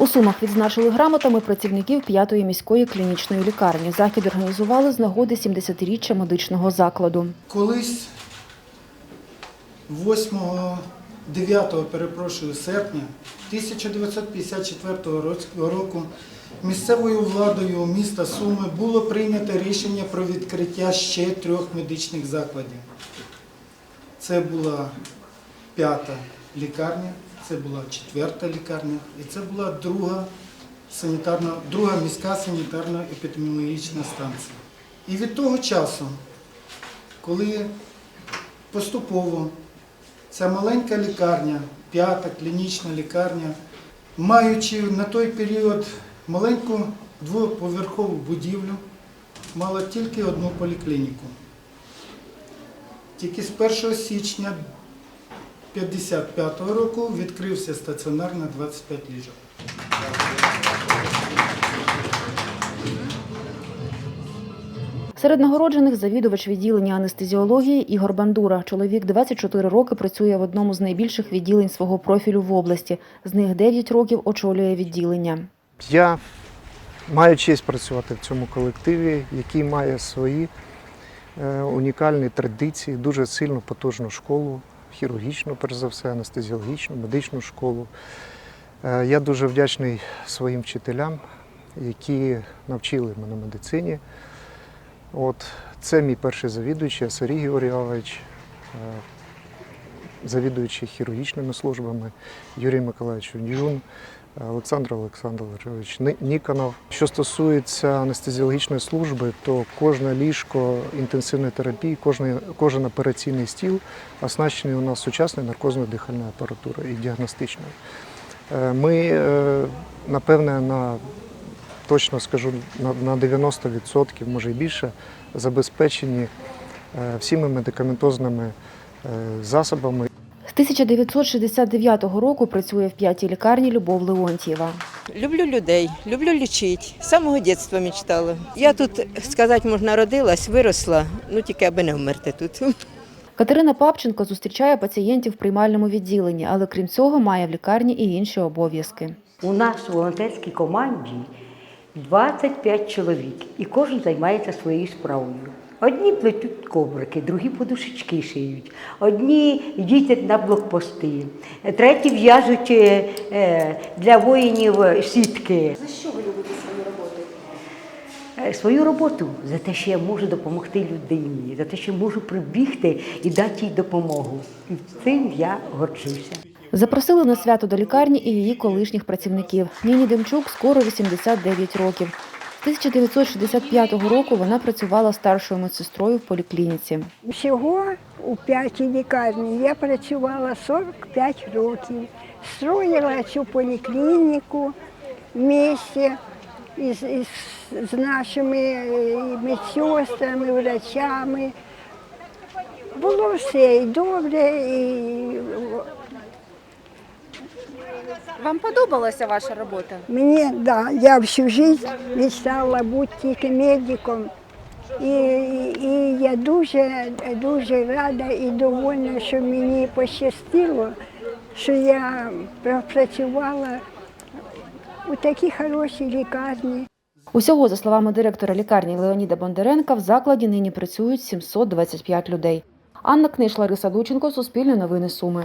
У Сумах відзначили грамотами працівників п'ятої міської клінічної лікарні. Захід організували з нагоди 70-річчя медичного закладу. Колись 8 9 перепрошую, серпня 1954 року місцевою владою міста Суми було прийнято рішення про відкриття ще трьох медичних закладів. Це була п'ята лікарня, це була четверта лікарня і це була друга санітарна, друга міська санітарно-епідеміологічна станція. І від того часу, коли поступово ця маленька лікарня, п'ята клінічна лікарня, маючи на той період маленьку двоповерхову будівлю, мала тільки одну поліклініку. Тільки з 1 січня 1955 року відкрився стаціонар на 25 ліжок. Серед нагороджених завідувач відділення анестезіології Ігор Бандура. Чоловік 24 роки працює в одному з найбільших відділень свого профілю в області. З них 9 років очолює відділення. Я маю честь працювати в цьому колективі, який має свої е, унікальні традиції, дуже сильну потужну школу, хірургічну, перш за все, анестезіологічну, медичну школу. Е, Я дуже вдячний своїм вчителям, які навчили мене медицині. От, це мій перший завідуючий Сергій Георгійович, е, завідуючий хірургічними службами Юрій Миколаївич Юн, Олександр Олександрович Ніконов. Що стосується анестезіологічної служби, то кожне ліжко інтенсивної терапії, кожен, кожен операційний стіл оснащений у нас сучасною наркозною дихальною апаратурою і діагностичною. Е, Ми, е, напевне, на точно скажу, на- на 90%, може і більше, забезпечені е, всіми медикаментозними засобами 1969 року працює в п'ятій лікарні Любов Леонтьєва. Люблю людей, люблю лічити. З самого дитинства мечтала. Я тут, сказати можна, родилась, виросла, ну тільки аби не вмерти тут. Катерина Папченко зустрічає пацієнтів в приймальному відділенні, але крім цього має в лікарні і інші обов'язки. У нас у волонтерській команді 25 чоловік, і кожен займається своєю справою. Одні плетуть коврики, другі подушечки шиють, одні їздять на блокпости, треті в'яжуть е, е, для воїнів е, сітки. За що ви любите свою роботу? Свою роботу за те, що я можу допомогти людині, за те, що можу прибігти і дати їй допомогу. І цим я горджуся. Запросили на свято до лікарні і її колишніх працівників. Ніні Демчук скоро 89 років. З 1965 року вона працювала старшою медсестрою в поліклініці. Всього у п'ятій лікарні я працювала 45 років. Строїла цю поліклініку в місті із, із, з нашими е, медсестрами, врачами. Було все і добре, і Вам подобалася ваша робота? Мені, да, я всю життя мечтала бути тільки медиком. І, і я дуже, дуже рада і довольна, що мені пощастило, що я пропрацювала у такій хорошій лікарні. Усього, за словами директора лікарні Леоніда Бондаренка, в закладі нині працюють 725 людей. Анна Книш, Лариса Дученко, Суспільне новини Суми.